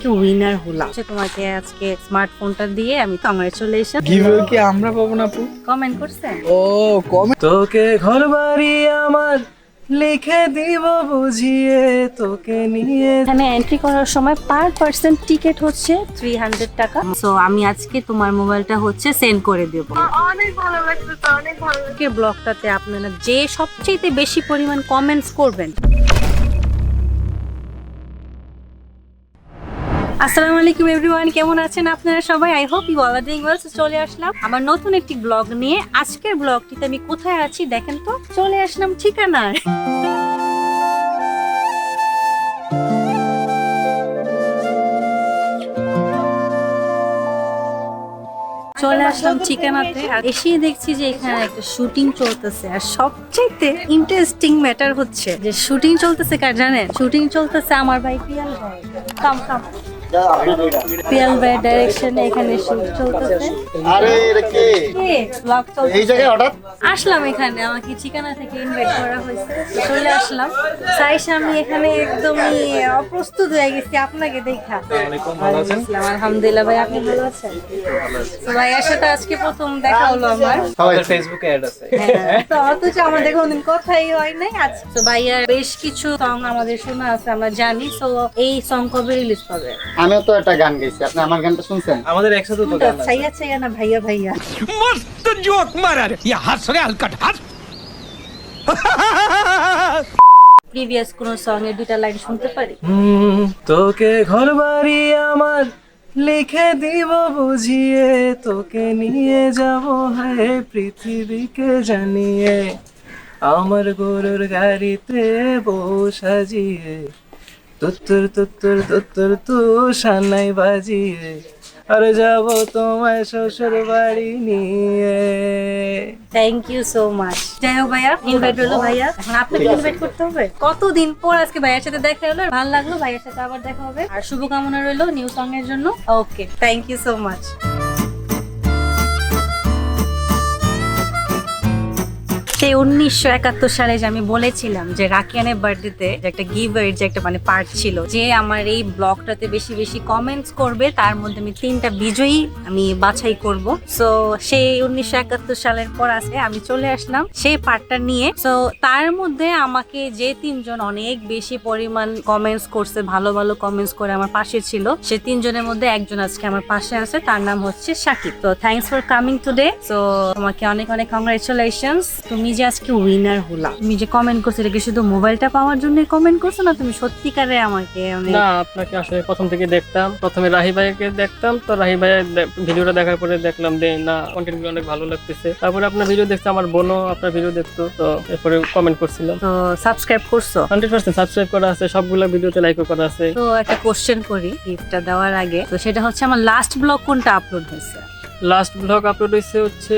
আজকে উইনার হলাম। হচ্ছে তোমাকে আজকে স্মার্টফোনটা দিয়ে আমি কংগ্রেচুলেশন গিভওয়ে কি আমরা পাবো না আপু? কমেন্ট করছেন? ও কমে তোকে ঘর বাড়ি আমার লিখে দিব বুঝিয়ে তোকে নিয়ে এখানে এন্ট্রি করার সময় পার পার্সন টিকিট হচ্ছে থ্রি হান্ড্রেড টাকা। সো আমি আজকে তোমার মোবাইলটা হচ্ছে সেন্ড করে দেব। অনেক ভালো লাগতেছে অনেক ভালো লাগছে। ব্লগটাতে আপনারা যে সবচেয়ে বেশি পরিমাণ কমেন্টস করবেন আসসালামু আলাইকুম এভরিওয়ান, কেমন আছেন আপনারা সবাই? I hope you all are doing well চলে আসলাম আমার নতুন একটি ব্লগ নিয়ে। আজকের ব্লগটিতে আমি কোথায় আছি দেখেন তো, চলে আসলাম ঠিকানায়। চলে আসলাম ঠিকানাতে, আর এসেই দেখছি যে এখানে একটা শুটিং চলতেছে, আর সবচেয়ে ইন্টারেস্টিং ম্যাটার হচ্ছে যে শুটিং চলতেছে কার জানেন? শুটিং চলতেছে আমার ভাই পিয়াল ভাই। কাম কাম। পিয়াল ভাই ডাইরেকশনে এখানে শুট চলতেছে। আরে এটা কে? কে? vlog এই জায়গায় হঠাৎ? আসলাম এখানে আমাকে ঠিকানা থেকে ইনভাইট করা হয়েছে। চলে আসলাম। আমি এখানে একদমই অপ্রস্তুত হয়ে গেছি আপনাকে দেখা। আলহামদুলিল্লাহ ভাই আপনি ভালো আছেন? তো ভাইয়ার সাথে আজকে প্রথম দেখা হলো আমার। ফেসবুকে অ্যাড আছে। হ্যাঁ, তো অথচ আমাদের কোনদিন কথাই হয় নাই আজ। তো ভাইয়ার বেশ কিছু সং আমাদের শোনা আছে আমরা জানি তো এই সং কবে রিলিজ পাবে আমিও তো একটা গান গাইছি। আপনি আমার গানটা শুনছেন? আমাদের একসাথে তো গান সাইয়া সাইয়া না ভাইয়া ভাইয়া। মস্ত জোক মারার। ইয়া হাস রে হাস প্রিভিয়াস কোন সং এর দুইটা লাইন শুনতে পারি? তোকে ঘরবাড়ি আমার লিখে দিব বুঝিয়ে তোকে নিয়ে যাব হে পৃথিবীকে জানিয়ে আমার গরুর গাড়িতে বউ সাজিয়ে। তুত্তর তুত্তর তুত্তর তু সানাই বাজিয়ে আর যাব তোমায় শ্বশুর বাড়ি নিয়ে। থ্যাংক ইউ সো মাচ যাই হোক ভাইয়া ইনভাইট হলো ভাইয়া। এখন আপনাকে ইনভাইট করতে হবে? কতদিন পর আজকে ভাইয়ের সাথে দেখা হলো? ভালো লাগল ভাইয়ের সাথে আবার দেখা হবে। আর শুভকামনা রইল নিউ সং এর জন্য। Okay thank you so much সেই উনিশশো একাত্তর সালে যে আমি বলেছিলাম যে রাকিয়ানের বার্থডেতে যে একটা গিভার যে একটা মানে পার্ট ছিল, যে আমার এই ব্লগটাতে বেশি বেশি কমেন্টস করবে, তার মধ্যে আমি তিনটা বিজয়ী আমি বাছাই করব। সো সেই উনিশশো একাত্তর সালের পর আছে আমি চলে আসলাম সেই পার্টটা নিয়ে। সো তার মধ্যে আমাকে যে তিনজন অনেক বেশি পরিমাণ কমেন্টস করছে, ভালো ভালো কমেন্টস করে আমার পাশে ছিল, সে তিনজনের মধ্যে একজন আজকে আমার পাশে আছে, তার নাম হচ্ছে সাকিব। তো thanks for coming today so তোমাকে অনেক অনেক কংগ্রেচুলেশনস তুমি যে আজকে উইনার হলা তুমি যে কমেন্ট করছ এটা কি শুধু মোবাইলটা পাওয়ার জন্য কমেন্ট করছ না তুমি সত্যিকারে আমাকে না আপনাকে আসলে প্রথম থেকে দেখতাম। প্রথমে রাহি ভাইকে দেখতাম তো রাহি ভাইয়ের দে- ভিডিওটা দেখার পরে দেখলাম যে না কন্টেন্টগুলো অনেক ভালো লাগতেছে। তারপরে আপনার ভিডিও দেখতে আমার বোনও আপনার ভিডিও দেখতো তো এরপরে কমেন্ট করছিলাম। তো সাবস্ক্রাইব করছ? হান্ড্রেড পার্সেন্ট সাবস্ক্রাইব করা আছে সবগুলো ভিডিওতে লাইকও করা আছে। তো একটা কোশ্চেন করি গিফটটা দেওয়ার আগে। তো সেটা হচ্ছে আমার লাস্ট ব্লগ কোনটা আপলোড হয়েছে? লাস্ট ব্লগ আপলোড হয়েছে হচ্ছে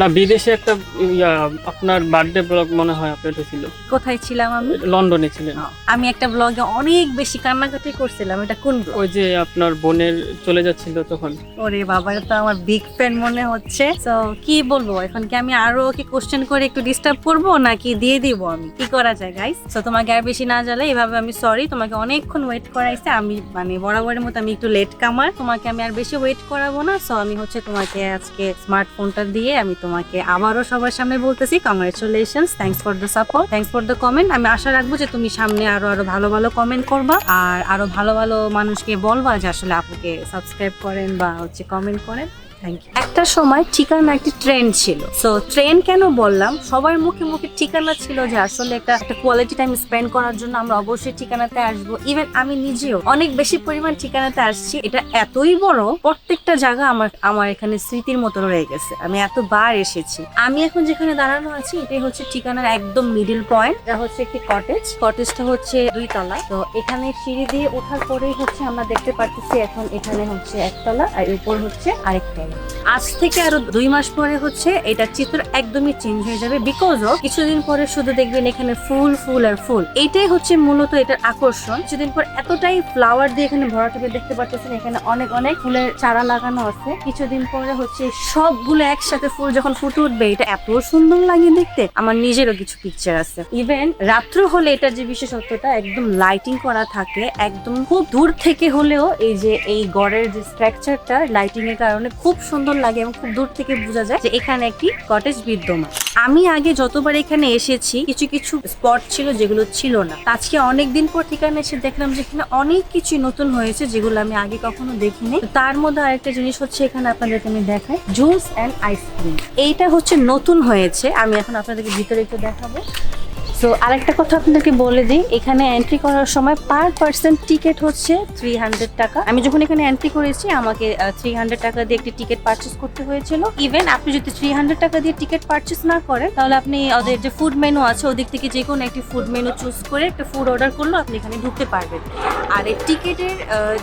না বিদেশে একটা ইয়া আপনার বার্থডে ব্লগ মনে হয় আপলোড হয়েছিল কোথায় ছিলাম আমি? লন্ডনে ছিলেন। আমি একটা ব্লগে অনেক বেশি কান্নাকাটি করছিলাম। এটা কোন ব্লগ ওই যে আপনার বোনের চলে যাচ্ছিল তখন। ওরে বাবা তো আমার বিগ ফ্যান মনে হচ্ছে। তো কি বলব এখন কি আমি আরও কি কোশ্চেন করে একটু ডিস্টার্ব করব নাকি দিয়ে দিব আমি? কি করা যায় গাইস তো তোমাকে আর বেশি না জ্বালে এভাবে আমি সরি তোমাকে অনেকক্ষণ ওয়েট করাইছে। আমি মানে বরাবরের মতো আমি একটু লেট কামার তোমাকে আমি আর বেশি ওয়েট করাবো না। সো আমি হচ্ছে তোমাকে আজকে স্মার্টফোনটা দিয়ে আমি তোমাকে আবারও সবার সামনে বলতেছি congratulation thanks for the support thanks for the comment আমি আশা রাখব যে তুমি সামনে আরও আরও ভালো ভালো কমেন্ট করবা, আর আরও ভালো ভালো মানুষকে বলবা যে আসলে আপুকে সাবস্ক্রাইব করেন বা হচ্ছে কমেন্ট করেন। একটা সময় ঠিকানা একটি ট্রেন্ড ছিল। সো ট্রেন কেন বললাম? সবার মুখে মুখে ঠিকানা ছিল যে আসলে একটা একটা কোয়ালিটি টাইম স্পেন্ড করার জন্য আমরা অবশ্যই ঠিকানাতে আসব। ইভেন আমি নিজেও অনেক বেশি পরিমাণ ঠিকানাতে আসছি। এটা এতই বড়, প্রত্যেকটা জায়গা আমার আমার এখানে স্মৃতির মতো রয়ে গেছে। আমি এতবার এসেছি। আমি এখন যেখানে দাঁড়ানো আছি, এটাই হচ্ছে ঠিকানার একদম মিডিল পয়েন্ট এটা হচ্ছে একটি কটেজ কটেজটা হচ্ছে দুই তলা তো এখানে সিঁড়ি দিয়ে ওঠার পরেই হচ্ছে আমরা দেখতে পারতেছি এখন এখানে হচ্ছে একতলা, আর উপর হচ্ছে আরেক তলা আজ থেকে আরও দুই মাস পরে হচ্ছে এটার চিত্র একদমই চেঞ্জ হয়ে যাবে বিকজ অফ কিছুদিন পরে শুধু দেখবেন এখানে ফুল ফুল আর ফুল। এটাই হচ্ছে মূলত এটার আকর্ষণ। কিছুদিন পর এতটাই ফ্লাওয়ার দিয়ে এখানে ভরাটুকু দেখতে পাচ্ছেন এখানে অনেক অনেক ফুলের চারা লাগানো আছে। কিছুদিন পরে হচ্ছে সবগুলো একসাথে ফুল যখন ফুটে উঠবে, এটা এত সুন্দর লাগে দেখতে। আমার নিজেরও কিছু পিকচার আছে। ইভেন রাত্র হলে এটার যে বিশেষত্বটা, একদম লাইটিং করা থাকে, একদম খুব দূর থেকে হলেও এই যে এই গড়ের যে স্ট্রাকচারটা লাইটিং এর কারণে খুব সুন্দর লাগে এবং খুব দূর থেকে বোঝা যায় যে এখানে একটি কটেজ বিদ্যমান। আমি আগে যতবার এখানে এসেছি, কিছু কিছু স্পট ছিল যেগুলো ছিল না। আজকে অনেকদিন পর ঠিকানা এসে দেখলাম যে এখানে অনেক কিছু নতুন হয়েছে যেগুলো আমি আগে কখনো দেখিনি। তার মধ্যে আরেকটা জিনিস হচ্ছে এখানে আপনাদেরকে আমি দেখাই, জুস অ্যান্ড আইসক্রিম এইটা হচ্ছে নতুন হয়েছে। আমি এখন আপনাদেরকে ভিতরে একটু দেখাবো। সো আরেকটা কথা আপনাদেরকে বলে দিই, এখানে এন্ট্রি করার সময় পার পার্সন টিকিট হচ্ছে থ্রি হান্ড্রেড টাকা। আমি যখন এখানে এন্ট্রি করেছি, আমাকে থ্রি হান্ড্রেড টাকা দিয়ে একটি টিকিট পারচেস করতে হয়েছিল। ইভেন আপনি যদি থ্রি হান্ড্রেড টাকা দিয়ে টিকিট পারচেস না করেন, তাহলে আপনি ওদের যে ফুড মেনু আছে, ওদিক থেকে যে কোনো একটি ফুড মেনু চুজ করে একটা ফুড অর্ডার করলেও আপনি এখানে ঢুকতে পারবেন। আর এই টিকিটের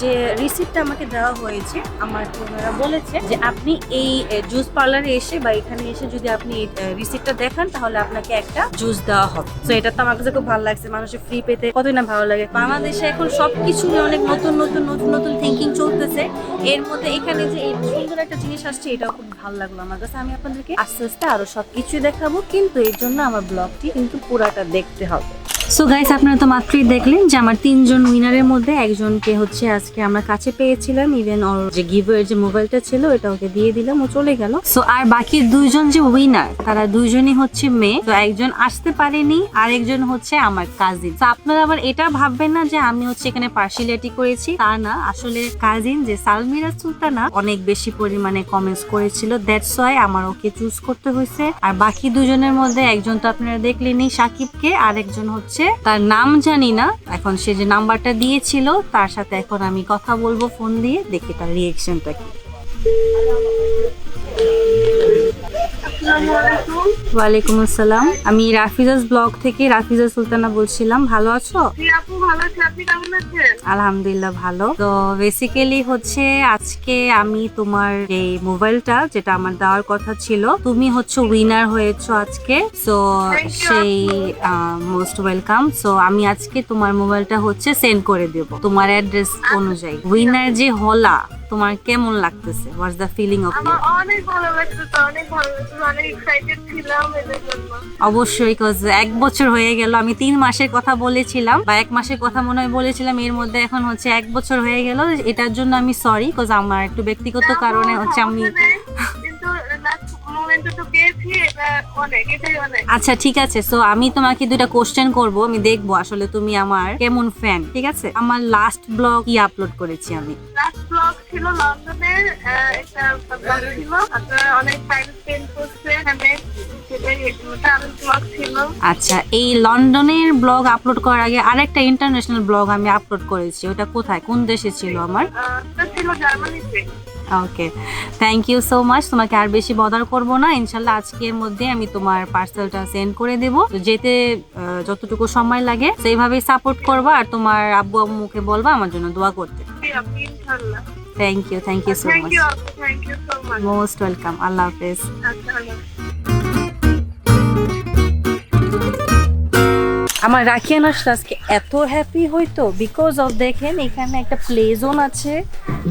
যে রিসিপ্টটা আমাকে দেওয়া হয়েছে, আমার ওনারা বলেছে যে আপনি এই জুস পার্লারে এসে বা এখানে এসে যদি আপনি রিসিপ্টটা দেখান, তাহলে আপনাকে একটা জুস দেওয়া হবে। তো এটা তো আমার কাছে খুব ভালো লাগছে। মানুষের ফ্রি পেতে কতই না ভালো লাগে। বাংলাদেশে এখন সবকিছু অনেক নতুন নতুন নতুন নতুন থিঙ্কিং চলতেছে। এর মধ্যে এখানে যে এই সুন্দর একটা জিনিস আসছে, এটাও খুব ভালো লাগল আমার কাছে। আমি আপনাদেরকে আস্তে আস্তে আরও সবকিছু দেখাবো, কিন্তু এর জন্য আমার ব্লগটি কিন্তু পুরাটা দেখতে হবে। সো গাইস আপনারা তো মাত্রই দেখলেন যে আমার তিনজন উইনারের মধ্যে একজনকে হচ্ছে আজকে আমরা কাছে পেয়েছিলাম ইভেন ওর যে গিভার যে মোবাইলটা ছিল এটা ওকে দিয়ে দিলাম, ও চলে গেল। সো আর বাকি দুইজন যে উইনার তারা দুইজনই হচ্ছে মেয়ে। তো একজন আসতে পারেনি আর একজন হচ্ছে আমার কাজিন তো আপনারা আবার এটা ভাববেন না যে আমি হচ্ছে এখানে পার্সিয়ালিটি করেছি, তা না। আসলে কাজিন যে সালমিরা সুলতানা, অনেক বেশি পরিমাণে কমেন্টস করেছিল। দ্যাটস ওয়াই আমার ওকে চুজ করতে হয়েছে। আর বাকি দুজনের মধ্যে একজন তো আপনারা দেখলেনই, সাকিবকে আর একজন হচ্ছে তার নাম জানি না। এখন সে যে নাম্বারটা দিয়েছিল, তার সাথে এখন আমি কথা বলব ফোন দিয়ে। দেখি তার রিয়েকশনটা কি। ওয়ালাইকুম আসসালাম। আমি রাফিজাস ব্লগ থেকে রাফিজা সুলতানা বলছিলাম। ভালো আছো? আলহামদুলিল্লাহ ভালো। তো বেসিক্যালি হচ্ছে আজকে আমি তোমার এই মোবাইলটা যেটা আমার দেওয়ার কথা ছিল তুমি হচ্ছে উইনার হয়েছো আজকে। সো সেই মোস্ট ওয়েলকাম সো আমি আজকে তোমার মোবাইলটা হচ্ছে সেন্ড করে দেব তোমার অ্যাড্রেস অনুযায়ী। উইনার যে হলা তোমার কেমন লাগতেছে? হোয়াটস দ্য ফিলিং অফ আমার অনেক ভালো লাগতেছে অনেক ভালো লাগতেছে অনেক এক্সাইটেড ছিলাম এদের জন্য। অবশ্যই কজ এক বছর হয়ে গেল আমি তিন মাসের কথা বলেছিলাম বা এক মাসের কথা মনে হয় বলেছিলাম এর মধ্যে এখন হচ্ছে এক বছর হয়ে গেল এটার জন্য আমি সরি কজ আমার একটু ব্যক্তিগত কারণে হচ্ছে আমি আচ্ছা ঠিক আছে সো আমি তোমাকে দুটা কোশ্চেন করব আমি দেখব আসলে তুমি আমার কেমন ফ্যান ঠিক আছে? আমার লাস্ট ব্লগ কি আপলোড করেছি আমি? লাস্ট ব্লগ ছিল লন্ডনের একটা ব্লগ ছিল অনেক টাইম স্পেন্ড আচ্ছা এই লন্ডনের ব্লগ আপলোড করার আগে আরেকটা ইন্টারন্যাশনাল ব্লগ আমি আপলোড করেছি ওটা কোথায়? কোন দেশে ছিল আমার? ছিল জার্মানিতে। Okay thank you so much তোমাকে আর বেশি বদার করব না। ইনশাল্লাহ আজকের মধ্যে আমি তোমার পার্সেলটা সেন্ড করে দেবো। যেতে যতটুকু সময় লাগে সেইভাবেই সাপোর্ট করবা আর তোমার আব্বু আম্মুকে বলবা আমার জন্য দোয়া করতে। Thank you thank you so much thank you so much most welcome আল্লাহ হাফেজ। আমার রাখিয়ান আসলে আজকে এত হ্যাপি হইতো বিকজ অফ দেখেন এখানে একটা প্লে জোন আছে।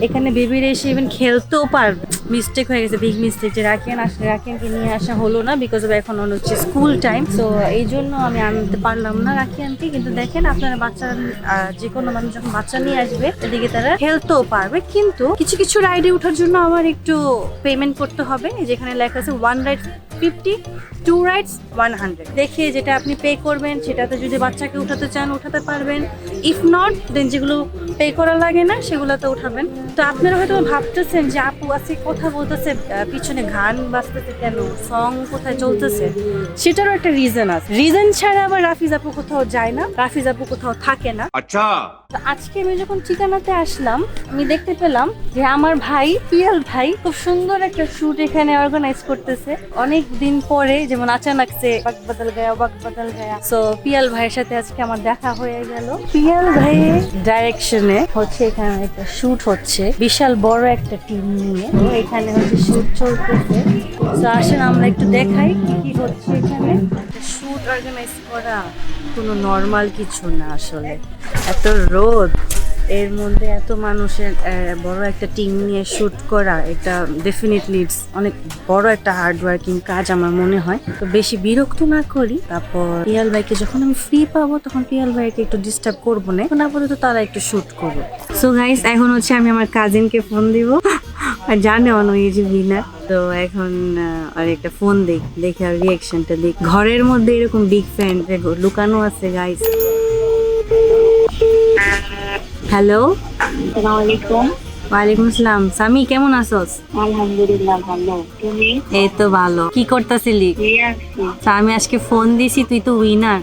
এখানে বেবির এসে ইভেন খেলতেও পারবে মিস্টেক হয়ে গেছে বিগ মিস্টেক যে রাখিয়ান আসলে রাখিয়ানকে নিয়ে আসা হলো না বিকজ অফ এখন হচ্ছে স্কুল টাইম তো এই জন্য আমি আনতে পারলাম না রাখিয়ানকে। কিন্তু দেখেন আপনারা বাচ্চারা আহ, যে কোনো মানুষ যখন বাচ্চা নিয়ে আসবে এদিকে তারা খেলতেও পারবে। কিন্তু কিছু কিছু রাইডে ওঠার জন্য আমার একটু পেমেন্ট করতে হবে। যেখানে লেখা আছে one ride fifty two rides one hundred দেখে যেটা আপনি পে করবেন সেটাতে যদি বাচ্চাকে উঠাতে চান উঠাতে পারবেন। ইফ নট দেন যেগুলো পে করা লাগে না সেগুলোতে উঠাবেন। তো আপনারা হয়তো ভাবতেছেন যে আপু আছে কথা বলতেছে পিছনে গান বাজতেছে কেন? সং কোথায় চলতেছে? সেটারও একটা রিজন আছে। রিজন ছাড়া আবার রাফিজ আপু কোথাও যায় না রাফিজ আপু কোথাও থাকে না। আচ্ছা। আজকে আমি যখন ঠিকানাতে আসলাম আমি দেখতে পেলাম যে আমার ভাই পিয়াল ভাই খুব সুন্দর একটা শুট এখানে অর্গানাইজ করতেছে। অনেক দিন পরে যেমন আচানক সে বক বদল গয়া বক বদল গয়া। সো পিয়াল ভাইয়ের সাথে আজকে আমার দেখা হয়ে গেল। পিয়াল ভাইয়ের ডাইরেকশনে হচ্ছে এখানে একটা শুট হচ্ছে। বিশাল বড় একটা টিম নিয়ে। তো এখানে হচ্ছে শুট চলতেছে। তো আসেন, আমরা একটু দেখাই কি কি হচ্ছে এখানে। শুট অর্গানাইজ করা কোনো নর্মাল কিছু না আসলে। এত রোদ। এর মধ্যে এত মানুষের বড় একটা টিম নিয়ে শুট করা, এটা ডেফিনেটলি ইটস অনেক বড় একটা হার্ড ওয়ার্কিং কাজ আমার মনে হয়। তো বেশি বিরক্ত না করি, তারপর পিয়াল ভাইকে যখন আমি ফ্রি পাবো, তখন পিয়াল ভাইকে একটু ডিস্টার্ব করব না, এখন আপাতত তারা একটু শুট করব সো গাইস এখন হচ্ছে আমি আমার কাজিনকে ফোন দিব, আর জানে ওই যে তো এখন আর একটা ফোন দেখ, দেখে আর রিয়াকশনটা দেখ। ঘরের মধ্যে এরকম বিগ ফ্যান লুকানো আছে গাইস হ্যালো। ওয়ালাইকুম আসসালাম। সামি কেমন আছোস? আলহামদুলিল্লাহ ভালো। তুমি? এই তো ভালো। কি করতেছিলি? আমি আজকে ফোন দিছি তুই তো উইনার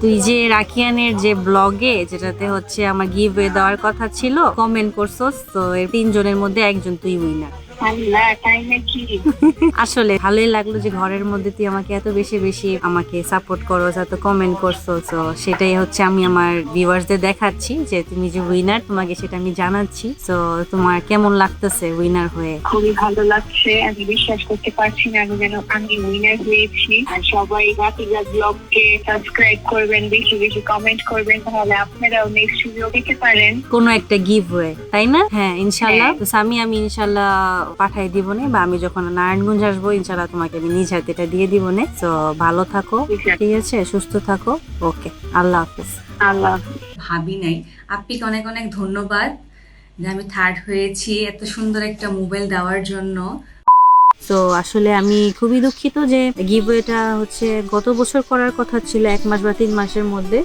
তুই যে রাখিয়ানের যে ব্লগে যেটাতে হচ্ছে আমার গিভ দেওয়ার কথা ছিল কমেন্ট করছস তো তিনজনের মধ্যে একজন তুই উইনার আসলে ভালোই লাগল যে ঘরের মধ্যে তুই আমাকে এত বেশি বেশি আমাকে সাপোর্ট করো এত কমেন্ট করছ তো সেটাই হচ্ছে আমি আমার ভিউয়ার্সদের দেখাচ্ছি যে তুমি যে উইনার তোমাকে সেটা আমি জানাচ্ছি। তো তোমার কেমন লাগতেছে উইনার হয়ে? খুবই ভালো লাগছে। আমি বিশ্বাস করতে পারছি না আমি যেন আমি উইনার হয়েছি। আর সবাই ব্লগকে সাবস্ক্রাইব করবেন বেশি বেশি কমেন্ট করবেন তাহলে আপনারাও নেক্সট সুযোগ পেতে পারেন। কোনো একটা গিভ হয়ে তাই না? হ্যাঁ ইনশাল্লাহ তো আমি আমি ইনশাল্লাহ পাঠাই দিব নে বা আমি যখন নারায়ণগঞ্জ আসব ইনশাল্লাহ তোমাকে আমি নিজ হাতে এটা দিয়ে দিব নে তো ভালো থাকো, ঠিক আছে? সুস্থ থাকো। ওকে, আল্লাহ হাফিজ। আল্লাহ ভাবি নাই। আপ্পিকে অনেক অনেক ধন্যবাদ যে আমি থার্ড হয়েছি, এত সুন্দর একটা মোবাইল দেওয়ার জন্য। তো আসলে আমি খুবই দুঃখিত যে গিভওয়েটা হচ্ছে গত বছর করার কথা ছিল এক মাস বা তিন মাসের মধ্যে।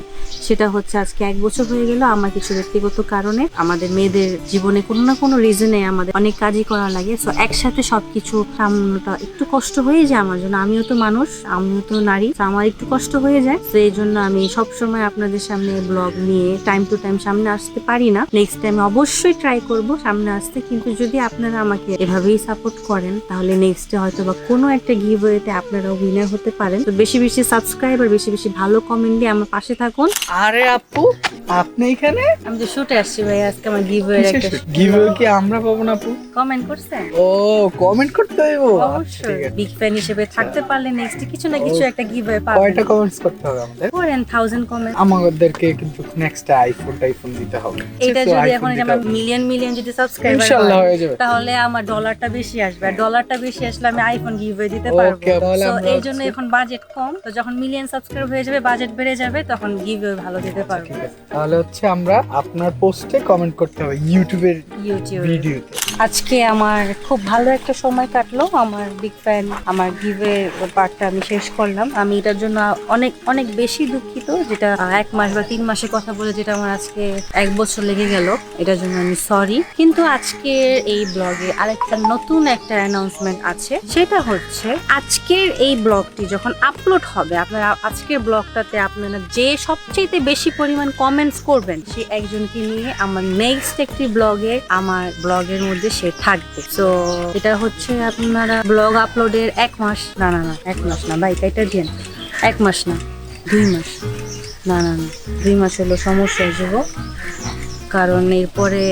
সেটা হচ্ছে আজকে এক বছর হয়ে গেল আমার কিছু ব্যক্তিগত কারণে। আমাদের মেয়েদের জীবনে কোনো না কোনো রিজনে আমাদের অনেক কাজই করা লাগে। সো একসাথে সবকিছু সামলানোটা একটু কষ্ট হয়ে যায় আমার জন্য। আমিও তো মানুষ, আমিও তো নারী। আমার একটু কষ্ট হয়ে যায়। তো এই জন্য আমি সবসময় আপনাদের সামনে ব্লগ নিয়ে টাইম টু টাইম সামনে আসতে পারি না। নেক্সট টাইম অবশ্যই ট্রাই করব সামনে আসতে। কিন্তু যদি আপনারা আমাকে এভাবেই সাপোর্ট করেন, তাহলে নেক্সটে হয়তো বা কোনো একটা গিভওয়েতে আপনারা উইনার হতে পারেন। তো বেশি বেশি সাবস্ক্রাইব আর বেশি বেশি ভালো কমেন্ট দিয়ে আমার পাশে থাকুন। আরে আপু আপনি এখানে? আমি যে শুটে আসছি ভাই আজকে আমার গিভওয়ের একটা গিভ কি আমরা পাবো না আপু? কমেন্ট করছেন? ও কমেন্ট করতে হইব। আচ্ছা, অবশ্যই। বিগ ফ্যান হিসেবে থাকতে পারলে নেক্সট কিছু না কিছু একটা গিভওয়ে কয়টা পাবেন কমেন্টস করতে হবে আমাদের? করেন থাউজেন্ড কমেন্ট আমাদেরকে কিন্তু নেক্সট আইফোন টাইফোন দিতে হবে। এটা যদি এখন আমার মিলিয়ন মিলিয়ন যদি সাবস্ক্রাইবার ইনশাআল্লাহ হয়ে যাবে। তাহলে আমার ডলারটা বেশি আসবে। আর ডলারটা বেশি আসলে আমি আইফোন গিভওয়ে দিতে পারব। তো এই জন্য এখন বাজেট কম। তো যখন মিলিয়ন সাবস্ক্রাইব হয়ে যাবে বাজেট বেড়ে যাবে তখন গিভওয়ে ভালো দিতে পারব। তাহলে হচ্ছে আমরা আপনার পোস্টে কমেন্ট করতে হবে ইউটিউবের ইউটিউব ভিডিওতে আজকে আমার খুব ভালো একটা সময় কাটলো। আমার বিগ ফ্যান আমার গিভে পার্টটা আমি শেষ করলাম। আমি এটার জন্য অনেক অনেক বেশি দুঃখিত যেটা এক মাস বা তিন মাসের কথা বলে যেটা আমার আজকে এক বছর লেগে গেল। এটার জন্য আমি সরি কিন্তু আজকে এই ব্লগে আরেকটা নতুন একটা অ্যানাউন্সমেন্ট আছে, সেটা হচ্ছে আজকের এই ব্লগটি যখন আপলোড হবে, আপনারা আজকের ব্লগটাতে আপনারা যে সবচেয়ে বেশি পরিমাণ কমেন্টস করবেন সেই একজনকে নিয়ে আমার নেক্সট একটি ব্লগে, আমার ব্লগের মধ্যে সে থাকবে। তো এটা হচ্ছে আপনারা ব্লগ আপলোডের এক মাস, না না না, এক মাস না, ভাই, এটা দিন এক মাস না, দুই মাস, না না না, দুই মাস হলো সমস্যা হয়ে যাব কারণ এরপরে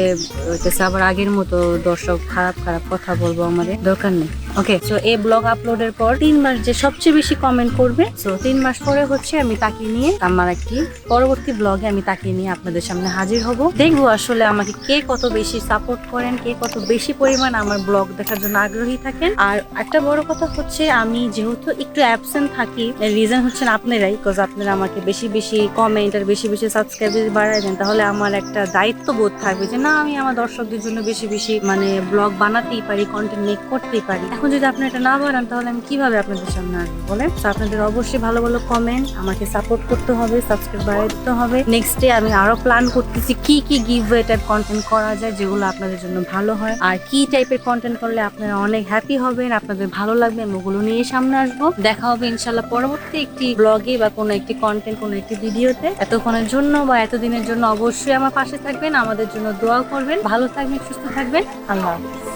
হইতেছে আবার আগের মতো দর্শক খারাপ খারাপ কথা বলব আমাদের দরকার নেই। ওকে সো এই ব্লগ আপলোডের পর তিন মাস যে সবচেয়ে বেশি কমেন্ট করবে সো তিন মাস পরে হচ্ছে আমি তাকে নিয়ে আমার একটি পরবর্তী ব্লগে আমি তাকে নিয়ে আপনাদের সামনে হাজির হব। দেখব আসলে আমাকে কে কত বেশি সাপোর্ট করেন, কে কত বেশি পরিমাণ আমার ব্লগ দেখার জন্য আগ্রহী থাকেন। আর একটা বড় কথা হচ্ছে, আমি যেহেতু একটু অ্যাবসেন্ট থাকি রিজন হচ্ছেন আপনারাই বিকজ আপনারা আমাকে বেশি বেশি কমেন্ট আর বেশি বেশি সাবস্ক্রাইব যদি বাড়ায় দেন, তাহলে আমার একটা দায়িত্ব বোধ থাকবে যে, না, আমি আমার দর্শকদের জন্য বেশি বেশি মানে ব্লগ বানাতেই পারি কন্টেন্ট মেক করতেই পারি এখন যদি আপনি এটা না বাড়ান তাহলে আমি কীভাবে আপনাদের সামনে আসব বলেন? তো আপনাদের অবশ্যই ভালো ভালো কমেন্ট আমাকে সাপোর্ট করতে হবে সাবস্ক্রাইব বাড়িয়ে দিতে হবে। নেক্সট ডে আমি আরও প্ল্যান করতেছি কি কি গিভ ওয়ে টাইপ কন্টেন্ট করা যায়, যেগুলো আপনাদের জন্য ভালো হয়। আর কি টাইপের কন্টেন্ট করলে আপনারা অনেক হ্যাপি হবেন, আপনাদের ভালো লাগবে, আমি ওগুলো নিয়ে সামনে আসব। দেখা হবে ইনশাল্লাহ পরবর্তী একটি ব্লগে বা কোনো একটি কন্টেন্ট কোনো একটি ভিডিওতে এতক্ষণের জন্য বা এতদিনের জন্য অবশ্যই আমার পাশে থাকবেন, আমাদের জন্য দোয়া করবেন। ভালো থাকবেন, সুস্থ থাকবেন। আল্লাহ হাফিজ।